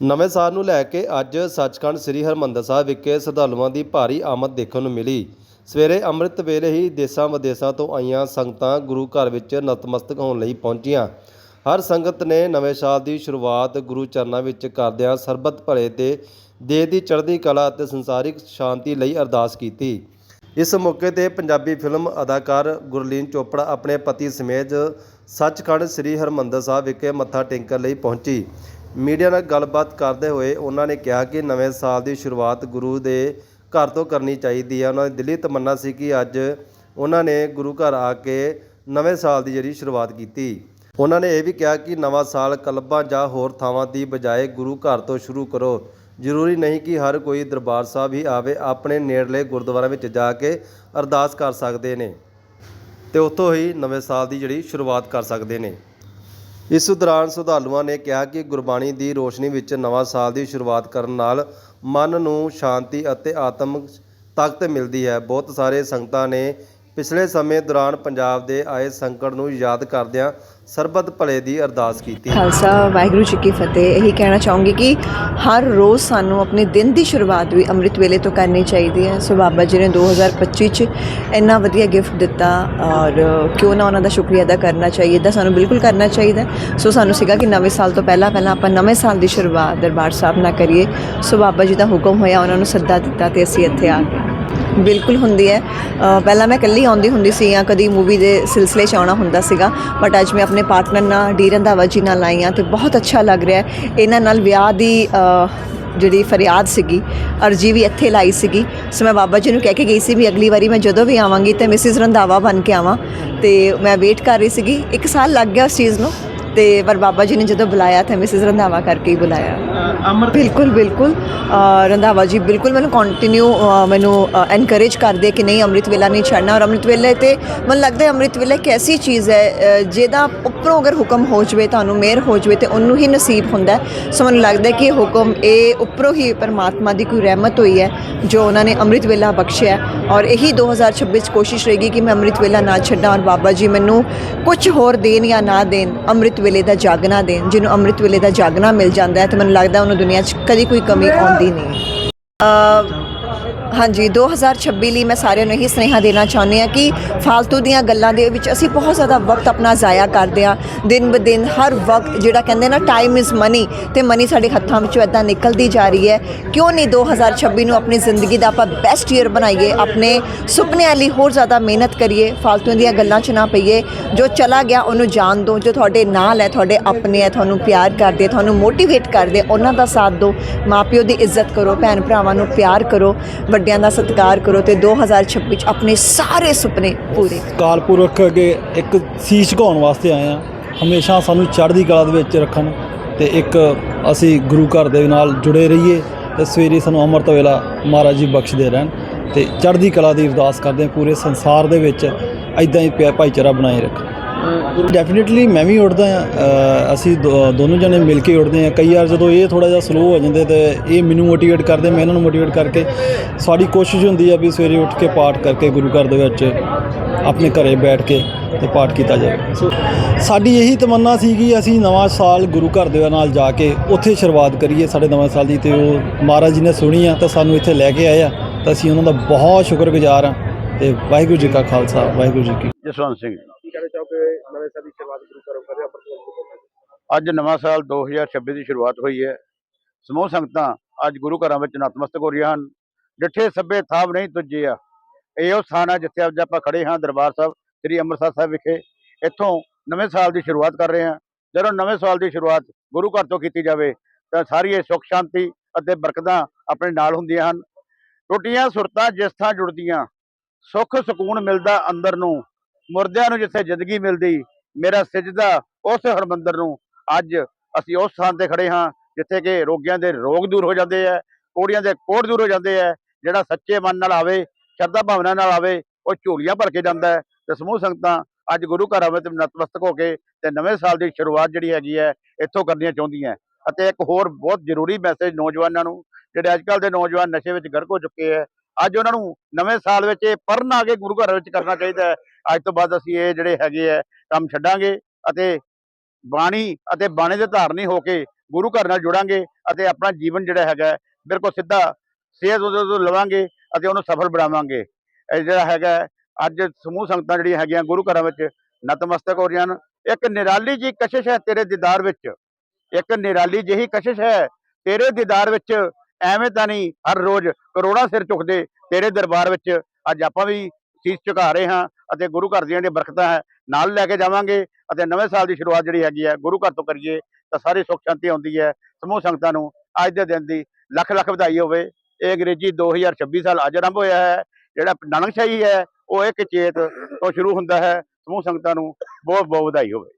ਨਵੇਂ ਸਾਲ ਨੂੰ ਲੈ ਕੇ ਅੱਜ ਸੱਚਖੰਡ ਸ੍ਰੀ ਹਰਮੰਦਰ ਸਾਹਿਬ ਵਿਖੇ ਸ਼ਰਧਾਲੂਆਂ ਦੀ ਭਾਰੀ ਆਮਦ ਦੇਖਣ ਨੂੰ ਮਿਲੀ। ਸਵੇਰੇ ਅੰਮ੍ਰਿਤ ਵੇਲੇ ਹੀ ਦੇਸਾਂ ਵਿਦੇਸਾਂ ਤੋਂ ਆਈਆਂ ਸੰਗਤਾਂ ਗੁਰੂ ਘਰ ਵਿੱਚ ਨਤਮਸਤਕ ਹੋਣ ਲਈ ਪਹੁੰਚੀਆਂ। ਹਰ ਸੰਗਤ ਨੇ ਨਵੇਂ ਸਾਲ ਦੀ ਸ਼ੁਰੂਆਤ ਗੁਰੂ ਚਰਨਾਂ ਵਿੱਚ ਕਰਦਿਆਂ ਸਰਬਤ ਭਲੇ ਤੇ ਦੇਹ ਦੀ ਚੜ੍ਹਦੀ ਕਲਾ ਅਤੇ ਸੰਸਾਰਿਕ ਸ਼ਾਂਤੀ ਲਈ ਅਰਦਾਸ ਕੀਤੀ। ਇਸ ਮੌਕੇ ਤੇ ਪੰਜਾਬੀ ਫਿਲਮ ਅਦਾਕਾਰ ਗੁਰਲੀਨ ਚੋਪੜਾ ਆਪਣੇ ਪਤੀ ਸਮੇਤ ਸੱਚਖੰਡ ਸ੍ਰੀ ਹਰਮੰਦਰ ਸਾਹਿਬ ਵਿਖੇ ਮੱਥਾ ਟੇਕਣ ਲਈ ਪਹੁੰਚੀ। ਮੀਡੀਆ ਨਾਲ ਗੱਲਬਾਤ ਕਰਦੇ ਹੋਏ ਉਹਨਾਂ ਨੇ ਕਿਹਾ ਕਿ ਨਵੇਂ ਸਾਲ ਦੀ ਸ਼ੁਰੂਆਤ ਗੁਰੂ ਦੇ ਘਰ ਤੋਂ ਕਰਨੀ ਚਾਹੀਦੀ ਹੈ। ਉਹਨਾਂ ਦੀ ਦਿੱਲੀ ਤਮੰਨਾ ਸੀ ਕਿ ਅੱਜ ਉਹਨਾਂ ਨੇ ਗੁਰੂ ਘਰ ਆ ਕੇ ਨਵੇਂ ਸਾਲ ਦੀ ਜਿਹੜੀ ਸ਼ੁਰੂਆਤ ਕੀਤੀ। ਉਹਨਾਂ ਨੇ ਇਹ ਵੀ ਕਿਹਾ ਕਿ ਨਵਾਂ ਸਾਲ ਕਲੱਬਾਂ ਜਾਂ ਹੋਰ ਥਾਵਾਂ ਦੀ ਬਜਾਏ ਗੁਰੂ ਘਰ ਤੋਂ ਸ਼ੁਰੂ ਕਰੋ। ਜ਼ਰੂਰੀ ਨਹੀਂ ਕਿ ਹਰ ਕੋਈ ਦਰਬਾਰ ਸਾਹਿਬ ਹੀ ਆਵੇ, ਆਪਣੇ ਨੇੜਲੇ ਗੁਰਦੁਆਰਿਆਂ ਵਿੱਚ ਜਾ ਕੇ ਅਰਦਾਸ ਕਰ ਸਕਦੇ ਨੇ ਤੇ ਉੱਥੋਂ ਹੀ ਨਵੇਂ ਸਾਲ ਦੀ ਜਿਹੜੀ ਸ਼ੁਰੂਆਤ ਕਰ ਸਕਦੇ ਨੇ। ਇਸ ਦੌਰਾਨ ਸ਼ਰਧਾਲੂਆਂ ਨੇ ਕਿਹਾ ਕਿ ਗੁਰਬਾਣੀ ਦੀ ਰੋਸ਼ਨੀ ਵਿੱਚ ਨਵਾਂ ਸਾਲ ਦੀ ਸ਼ੁਰੂਆਤ ਕਰਨ ਨਾਲ ਮਨ ਨੂੰ ਸ਼ਾਂਤੀ ਅਤੇ ਆਤਮਿਕ ਤਾਕਤ ਮਿਲਦੀ ਹੈ। ਬਹੁਤ ਸਾਰੇ ਸੰਗਤਾਂ ਨੇ ਪਿਛਲੇ ਸਮੇਂ ਦੌਰਾਨ ਪੰਜਾਬ ਦੇ ਆਏ ਸੰਕਟ ਨੂੰ ਯਾਦ ਕਰਦਿਆਂ ਸਰਬੱਤ ਭਲੇ ਦੀ ਅਰਦਾਸ ਕੀਤੀ। ਖਾਲਸਾ, ਵਾਹਿਗੁਰੂ ਜੀ ਕੀ ਫਤਿਹ। ਇਹੀ ਕਹਿਣਾ ਚਾਹੂੰਗੀ ਕਿ ਹਰ ਰੋਜ਼ ਸਾਨੂੰ ਆਪਣੇ ਦਿਨ ਦੀ ਸ਼ੁਰੂਆਤ ਵੀ ਅੰਮ੍ਰਿਤ ਵੇਲੇ ਤੋਂ ਕਰਨੀ ਚਾਹੀਦੀ ਹੈ। ਸੋ ਬਾਬਾ ਜੀ ਨੇ 2025 ਚ ਇੰਨਾ ਵਧੀਆ ਗਿਫਟ ਦਿੱਤਾ ਔਰ ਕਿਉਂ ਨਾ ਉਹਨਾਂ ਦਾ ਸ਼ੁਕਰੀਆ ਅਦਾ ਕਰਨਾ ਚਾਹੀਦਾ ਦਾ ਸਾਨੂੰ ਬਿਲਕੁਲ ਕਰਨਾ ਚਾਹੀਦਾ ਸੋ ਸਾਨੂੰ ਸੀਗਾ ਕਿ ਨਵੇਂ ਸਾਲ ਤੋਂ ਪਹਿਲਾਂ ਪਹਿਲਾਂ ਆਪਾਂ ਨਵੇਂ ਸਾਲ ਦੀ ਸ਼ੁਰੂਆਤ ਦਰਬਾਰ ਸਾਹਿਬ ਨਾਲ ਕਰੀਏ। ਸੋ ਬਾਬਾ ਜੀ ਦਾ ਹੁਕਮ ਹੋਇਆ, ਉਹਨਾਂ ਨੂੰ ਸੱਦਾ ਦਿੱਤਾ ਤੇ ਅਸੀਂ ਇੱਥੇ ਆ ਗਏ। ਬਿਲਕੁਲ ਹੁੰਦੀ ਹੈ। ਪਹਿਲਾਂ ਮੈਂ ਇਕੱਲੀ ਆਉਂਦੀ ਹੁੰਦੀ ਸੀ ਜਾਂ ਕਦੀ ਮੂਵੀ ਦੇ ਸਿਲਸਿਲੇ 'ਚ ਆਉਣਾ ਹੁੰਦਾ ਸੀਗਾ ਬਟ ਅੱਜ ਮੈਂ ਆਪਣੇ ਪਾਰਟਨਰ ਨਾਲ, ਡੀ ਰੰਧਾਵਾ ਜੀ ਨਾਲ ਆਈ ਹਾਂ ਤੇ ਬਹੁਤ ਅੱਛਾ ਲੱਗ ਰਿਹਾ ਹੈ। ਇਹਨਾਂ ਨਾਲ ਵਿਆਹ ਦੀ ਜਿਹੜੀ ਫਰਿਆਦ ਸੀਗੀ, ਅਰਜੀ ਵੀ ਇੱਥੇ ਲਾਈ ਸੀਗੀ। ਸੋ ਮੈਂ ਬਾਬਾ ਜੀ ਨੂੰ ਕਹਿ ਕੇ ਗਈ ਸੀ ਵੀ ਅਗਲੀ ਵਾਰੀ ਮੈਂ ਜਦੋਂ ਵੀ ਆਵਾਂਗੀ ਤੇ ਮਿਸਿਸ ਰੰਧਾਵਾ ਬਣ ਕੇ ਆਵਾਂ। ਤੇ ਮੈਂ ਵੇਟ ਕਰ ਰਹੀ ਸੀਗੀ। ਇੱਕ ਸਾਲ ਲੱਗ ਗਿਆ ਉਸ ਚੀਜ਼ ਨੂੰ। ਤੇ ਪਰ ਬਾਬਾ ਜੀ ਨੇ ਜਦੋਂ ਬੁਲਾਇਆ ਤਾਂ ਮਿਸਿਸ ਰੰਧਾਵਾ ਕਰਕੇ ਹੀ ਬੁਲਾਇਆ। ਅਮਰ ਬਿਲਕੁਲ ਬਿਲਕੁਲ। ਰੰਧਾਵਾ ਜੀ ਬਿਲਕੁਲ ਮੈਨੂੰ ਕੰਟੀਨਿਊ ਮੈਨੂੰ ਐਨਕਰੇਜ ਕਰਦੇ ਕਿ ਨਹੀਂ ਅੰਮ੍ਰਿਤ ਵੇਲਾ ਨਹੀਂ ਛੱਡਣਾ। ਔਰ ਅੰਮ੍ਰਿਤ ਵੇਲੇ ਤੇ ਮੈਨੂੰ ਲੱਗਦਾ ਅੰਮ੍ਰਿਤ ਵੇਲਾ ਇੱਕ ਐਸੀ ਚੀਜ਼ ਹੈ ਜਿਹਦਾ ਉੱਪਰੋਂ ਅਗਰ ਹੁਕਮ ਹੋ ਜਵੇ ਤੁਹਾਨੂੰ ਮਿਹਰ ਹੋ ਜਵੇ ਤੇ ਉਹਨੂੰ ਹੀ ਨਸੀਬ ਹੁੰਦਾ। ਸੋ ਮੈਨੂੰ ਲੱਗਦਾ ਕਿ ਹੁਕਮ ਇਹ ਉੱਪਰੋਂ ਹੀ ਪਰਮਾਤਮਾ ਦੀ ਕੋਈ ਰਹਿਮਤ ਹੋਈ ਹੈ ਜੋ ਉਹਨਾਂ ਨੇ ਅੰਮ੍ਰਿਤ ਵੇਲਾ ਬਖਸ਼ਿਆ ਔਰ ਇਹੀ 2026 ਚ ਕੋਸ਼ਿਸ਼ ਰਹੇਗੀ ਕਿ ਮੈਂ ਅੰਮ੍ਰਿਤ ਵੇਲਾ ਨਾ ਛੱਡਾਂ। ਔਰ ਬਾਬਾ ਜੀ ਮੈਨੂੰ ਕੁਝ ਹੋਰ ਦੇਣ ਜਾਂ ਨਾ ਦੇਣ ਅੰਮ੍ਰਿਤ ਵੇਲੇ ਦਾ ਜਾਗਣਾ ਦੇਣ ਜਿਹਨੂੰ ਅੰਮ੍ਰਿਤ ਵੇਲੇ ਦਾ ਜਾਗਣਾ ਮਿਲ ਜਾਂਦਾ ਹੈ ਤੇ ਮੈਨੂੰ ਲੱਗਦਾ ਉਹਨੂੰ ਦੁਨੀਆ 'ਚ ਕਦੀ ਕੋਈ ਕਮੀ ਆਉਂਦੀ ਨਹੀਂ। ਅ, ਹਾਂਜੀ 2026 ਲਈ ਮੈਂ ਸਾਰਿਆਂ ਨੂੰ ਇਹੀ ਸੁਨੇਹਾ ਦੇਣਾ ਚਾਹੁੰਦੀ ਆ ਕਿ ਫਾਲਤੂ ਦੀਆਂ ਗੱਲਾਂ ਦੇ ਵਿੱਚ ਅਸੀਂ ਬਹੁਤ ਜ਼ਿਆਦਾ ਵਕਤ ਆਪਣਾ ਜ਼ਾਇਆ ਕਰਦੇ ਆ ਦਿਨ ਬ ਦਿਨ, ਹਰ ਵਕਤ ਜਿਹੜਾ ਕਹਿੰਦੇ ਨਾ ਟਾਈਮ ਇਜ਼ ਮਨੀ ਤੇ ਮਨੀ ਸਾਡੇ ਹੱਥਾਂ ਵਿੱਚੋਂ ਇਦਾਂ ਨਿਕਲਦੀ ਜਾ ਰਹੀ ਹੈ। ਕਿਉਂ ਨਹੀਂ 2026 ਨੂੰ ਆਪਣੀ ਜ਼ਿੰਦਗੀ ਦਾ ਆਪਾਂ ਬੈਸਟ ਈਅਰ ਬਣਾਈਏ, ਆਪਣੇ ਸੁਪਨਿਆਂ ਲਈ ਹੋਰ ਜ਼ਿਆਦਾ ਮਿਹਨਤ ਕਰੀਏ, ਫਾਲਤੂ ਦੀਆਂ ਗੱਲਾਂ 'ਚ ਨਾ ਪਈਏ। ਜੋ ਚਲਾ ਗਿਆ, ਉਹਨੂੰ ਜਾਣ ਦਿਓ ਜੋ ਤੁਹਾਡੇ ਨਾਲ ਹੈ, ਤੁਹਾਡੇ ਆਪਣੇ ਹੈ, ਤੁਹਾਨੂੰ ਪਿਆਰ ਕਰਦੇ ਤੁਹਾਨੂੰ ਮੋਟੀਵੇਟ ਕਰਦੇ ਉਹਨਾਂ ਦਾ ਸਾਥ ਦਿਓ ਮਾਪਿਓ ਦੀ ਇੱਜ਼ਤ ਕਰੋ ਭੈਣ ਭਰਾਵਾਂ ਨੂੰ ਪਿਆਰ ਕਰੋ। ਵੱਡਿਆਂ ਦਾ ਸਤਿਕਾਰ ਕਰੋ ਤੇ 2026 ਚ ਆਪਣੇ ਸਾਰੇ ਸੁਪਨੇ ਪੂਰੇ ਕਾਲ ਪੁਰਖ ਅੱਗੇ ਇੱਕ ਸੀਸ ਝੁਕਾਉਣ ਵਾਸਤੇ ਆਏ ਆ ਹਮੇਸ਼ਾ ਸਾਨੂੰ ਚੜ੍ਹਦੀ ਕਲਾ ਦੇ ਵਿੱਚ ਰੱਖਣ ਤੇ ਇੱਕ ਅਸੀਂ ਗੁਰੂ ਘਰ ਦੇ ਨਾਲ ਜੁੜੇ ਰਹੀਏ ਤੇ ਸਵੇਰੇ ਸਾਨੂੰ ਅੰਮ੍ਰਿਤ ਵੇਲਾ ਮਹਾਰਾਜ ਜੀ ਬਖਸ਼ਦੇ ਰਹਿਣ ਤੇ ਚੜ੍ਹਦੀ ਕਲਾ ਦੀ ਅਰਦਾਸ ਕਰਦੇ ਹਾਂ ਪੂਰੇ ਸੰਸਾਰ ਦੇ ਵਿੱਚ ਐਦਾਂ ਹੀ ਪਿਆ- ਭਾਈਚਾਰਾ ਬਣਾਏ ਰੱਖਣ। ਡੈਫੀਨਿਟਲੀ ਮੈਂ ਵੀ ਉੱਡਦਾ ਆ ਅਸੀਂ ਦੋ- ਦੋਨੋਂ ਜਣੇ ਮਿਲ ਕੇ ਉੱਡਦੇ ਆ ਕਈ ਵਾਰ ਜਦੋਂ ਇਹ ਥੋੜਾ ਜਿਹਾ ਸਲੋ ਹੋ ਜਾਂਦੇ ਤੇ ਇਹ ਮੈਨੂੰ ਮੋਟੀਵੇਟ ਕਰਦੇ, ਮੈਂ ਇਹਨਾਂ ਨੂੰ ਮੋਟੀਵੇਟ ਕਰਕੇ ਸਾਡੀ ਕੋਸ਼ਿਸ਼ ਹੁੰਦੀ ਆ ਵੀ ਸਵੇਰੇ ਉੱਠ ਕੇ ਪਾਠ ਕਰਕੇ ਗੁਰੂ ਘਰ ਦੇ ਵਿੱਚ ਆਪਣੇ ਘਰੇ ਬੈਠ ਕੇ ਤੇ ਪਾਠ ਕੀਤਾ ਜਾਵੇ। ਸੋ ਸਾਡੀ ਇਹੀ ਤਮੰਨਾ ਸੀ ਕਿ ਅਸੀਂ ਨਵਾਂ ਸਾਲ ਗੁਰੂ ਘਰ ਦੇ ਨਾਲ ਜਾ ਕੇ ਉੱਥੇ ਸ਼ੁਰੂਆਤ ਕਰੀਏ ਸਾਡੇ ਨਵੇਂ ਸਾਲ ਦੀ। ਤੇ ਉਹ ਮਹਾਰਾਜ ਜੀ ਨੇ ਸੁਣੀ ਆ ਤਾਂ ਸਾਨੂੰ ਇੱਥੇ ਲੈ ਕੇ ਆਏ ਆ। ਤਾਂ ਅਸੀਂ ਉਹਨਾਂ ਦਾ ਬਹੁਤ ਸ਼ੁਕਰਗੁਜ਼ਾਰ ਆ। ਤੇ ਵਾਹਿਗੁਰੂ ਜੀ ਕਾ ਖਾਲਸਾ, ਵਾਹਿਗੁਰੂ ਜੀ ਕੀ ਜਸਵੰਤ ਸਿੰਘ। ਨਵੇਂ ਸਾਲ ਦੀ ਸ਼ੁਰੂਆਤ ਗੁਰੂ ਘਰੋਂ ਕਰਿਆ ਅੰਮ੍ਰਿਤ ਅੱਜ ਨਵਾਂ ਸਾਲ 2026 ਦੀ ਸ਼ੁਰੂਆਤ ਹੋਈ ਹੈ। ਸਮੂਹ ਸੰਗਤਾਂ ਅੱਜ ਗੁਰੂ ਘਰਾਂ ਵਿੱਚ ਨਤਮਸਤਕ ਹੋ ਰਹੀਆਂ ਹਨ। ਡਿੱਠੇ ਸੱਬੇ ਥਾਪ ਨਹੀਂ ਤੁੱਜੇ ਆ, ਇਹ ਉਹ ਸਥਾਨ ਹੈ ਜਿੱਥੇ ਅੱਜ ਆਪਾਂ ਖੜੇ ਹਾਂ ਦਰਬਾਰ ਸਾਹਿਬ, ਸ੍ਰੀ ਅੰਮ੍ਰਿਤਸਰ ਸਾਹਿਬ ਵਿਖੇ। ਇੱਥੋਂ ਨਵੇਂ ਸਾਲ ਦੀ ਸ਼ੁਰੂਆਤ ਕਰ ਰਹੇ ਹਾਂ। ਜਦੋਂ ਨਵੇਂ ਸਾਲ ਦੀ ਸ਼ੁਰੂਆਤ ਗੁਰੂ ਘਰ ਤੋਂ ਕੀਤੀ ਜਾਵੇ, ਤਾਂ ਸਾਰੀ ਇਹ ਸੁੱਖ, ਸ਼ਾਂਤੀ ਅਤੇ ਬਰਕਤਾਂ ਆਪਣੇ ਨਾਲ ਹੁੰਦੀਆਂ ਹਨ। ਟੁੱਟੀਆਂ ਸੁਰਤਾਂ ਜਿਸ ਥਾਂ ਜੁੜਦੀਆਂ, ਸੁੱਖ, ਸਕੂਨ ਮਿਲਦਾ ਅੰਦਰ ਨੂੰ। ਮੁਰਦਿਆਂ ਨੂੰ ਜਿੱਥੇ ਜ਼ਿੰਦਗੀ ਮਿਲਦੀ, ਮੇਰਾ ਸਿਜਦਾ ਉਸ ਹਰਮੰਦਰ ਨੂੰ। ਅੱਜ ਅਸੀਂ ਉਸ ਸਥਾਨ ਤੇ ਖੜੇ ਹਾਂ, ਜਿੱਥੇ ਕਿ ਰੋਗੀਆਂ ਦੇ ਰੋਗ ਦੂਰ ਹੋ ਜਾਂਦੇ ਆ, ਕੋੜੀਆਂ ਦੇ ਕੋੜ ਦੂਰ ਹੋ ਜਾਂਦੇ ਆ, ਜਿਹੜਾ ਸੱਚੇ ਮਨ ਨਾਲ ਆਵੇ, ਸ਼ਰਧਾ ਭਾਵਨਾ ਨਾਲ ਆਵੇ, ਉਹ ਝੋਲੀਆਂ ਭਰ ਕੇ ਜਾਂਦਾ ਹੈ। ਤੇ ਸਮੂਹ ਸੰਗਤਾਂ ਅੱਜ ਗੁਰੂ ਘਰਾਂ ਵਿੱਚ ਨਤਮਸਤਕ ਹੋ ਕੇ ਤੇ ਨਵੇਂ ਸਾਲ ਦੀ ਸ਼ੁਰੂਆਤ ਜਿਹੜੀ ਹੈਗੀ ਹੈ, ਇੱਥੋਂ ਕਰਨੀਆਂ ਚਾਹੁੰਦੀਆਂ ਅਤੇ ਇੱਕ ਹੋਰ ਬਹੁਤ ਜ਼ਰੂਰੀ ਮੈਸੇਜ ਨੌਜਵਾਨਾਂ ਨੂੰ, ਜਿਹੜੇ ਅੱਜ ਕੱਲ੍ਹ ਦੇ ਨੌਜਵਾਨ ਨਸ਼ੇ ਵਿੱਚ ਗਰਕ ਹੋ ਚੁੱਕੇ ਹੈ ਅੱਜ ਉਹਨਾਂ ਨੂੰ ਨਵੇਂ ਸਾਲ ਵਿੱਚ ਇਹ ਪੜ੍ਹਨ ਆ ਕੇ ਗੁਰੂ ਘਰ ਵਿੱਚ ਕਰਨਾ ਚਾਹੀਦਾ ਹੈ। ਅੱਜ ਤੋਂ ਬਾਅਦ ਅਸੀਂ ਇਹ ਜਿਹੜੇ ਹੈਗੇ ਹੈ, ਕੰਮ ਛੱਡਾਂਗੇ ਅਤੇ ਬਾਣੀ ਅਤੇ ਬਾਣੇ ਦੇ ਧਾਰਨੀ ਹੋ ਕੇ ਗੁਰੂ ਘਰ ਨਾਲ ਜੁੜਾਂਗੇ ਅਤੇ ਆਪਣਾ ਜੀਵਨ ਜਿਹੜਾ ਹੈਗਾ ਬਿਲਕੁਲ ਸਿੱਧਾ ਸੇਧ ਉਹਦੇ ਤੋਂ ਲਵਾਂਗੇ ਅਤੇ ਉਹਨੂੰ ਸਫਲ ਬਣਾਵਾਂਗੇ। ਇਹ ਜਿਹੜਾ ਹੈਗਾ ਅੱਜ ਸਮੂਹ ਸੰਗਤਾਂ ਜਿਹੜੀਆਂ ਹੈਗੀਆਂ ਗੁਰੂ ਘਰਾਂ ਵਿੱਚ, ਨਤਮਸਤਕ ਹੋ ਰਹੀਆਂ ਹਨ। ਇੱਕ ਨਿਰਾਲੀ ਜੀ ਕਸ਼ਿਸ਼ ਹੈ ਤੇਰੇ ਦੀਦਾਰ ਵਿੱਚ। ਇੱਕ ਨਿਰਾਲੀ ਜਿਹੀ ਕਸ਼ਿਸ਼ ਹੈ ਤੇਰੇ ਦੀਦਾਰ ਵਿੱਚ ਐਵੇਂ ਤਾਂ ਨਹੀਂ ਹਰ ਰੋਜ਼ ਕਰੋੜਾਂ ਸਿਰ ਝੁਕਦੇ ਤੇਰੇ ਦਰਬਾਰ ਵਿੱਚ। ਅੱਜ ਆਪਾਂ ਵੀ ਸੀਸ ਝੁਕਾ ਰਹੇ ਹਾਂ ਅਤੇ ਗੁਰੂ ਘਰ ਦੀਆਂ ਜਿਹੜੀਆਂ ਬਰਕਤਾਂ ਹੈ, ਨਾਲ ਲੈ ਕੇ ਜਾਵਾਂਗੇ ਅਤੇ ਨਵੇਂ ਸਾਲ ਦੀ ਸ਼ੁਰੂਆਤ ਜਿਹੜੀ ਹੈਗੀ ਹੈ, ਗੁਰੂ ਘਰ ਤੋਂ ਕਰੀਏ ਤਾਂ ਸਾਰੀ ਸੁੱਖ ਸ਼ਾਂਤੀ ਆਉਂਦੀ ਹੈ ਸਮੂਹ ਸੰਗਤਾਂ ਨੂੰ। ਅੱਜ ਦੇ ਦਿਨ ਦੀ ਲੱਖ ਲੱਖ ਵਧਾਈ ਹੋਵੇ। ਇਹ ਅੰਗਰੇਜ਼ੀ 2026 ਸਾਲ ਅੱਜ ਆਰੰਭ ਹੋਇਆ ਹੈ। ਜਿਹੜਾ ਨਾਨਕਸ਼ਾਹੀ ਹੈ, ਉਹ ਇੱਕ ਚੇਤ ਤੋਂ ਸ਼ੁਰੂ ਹੁੰਦਾ ਹੈ। ਸਮੂਹ ਸੰਗਤਾਂ ਨੂੰ ਬਹੁਤ ਬਹੁਤ ਵਧਾਈ ਹੋਵੇ।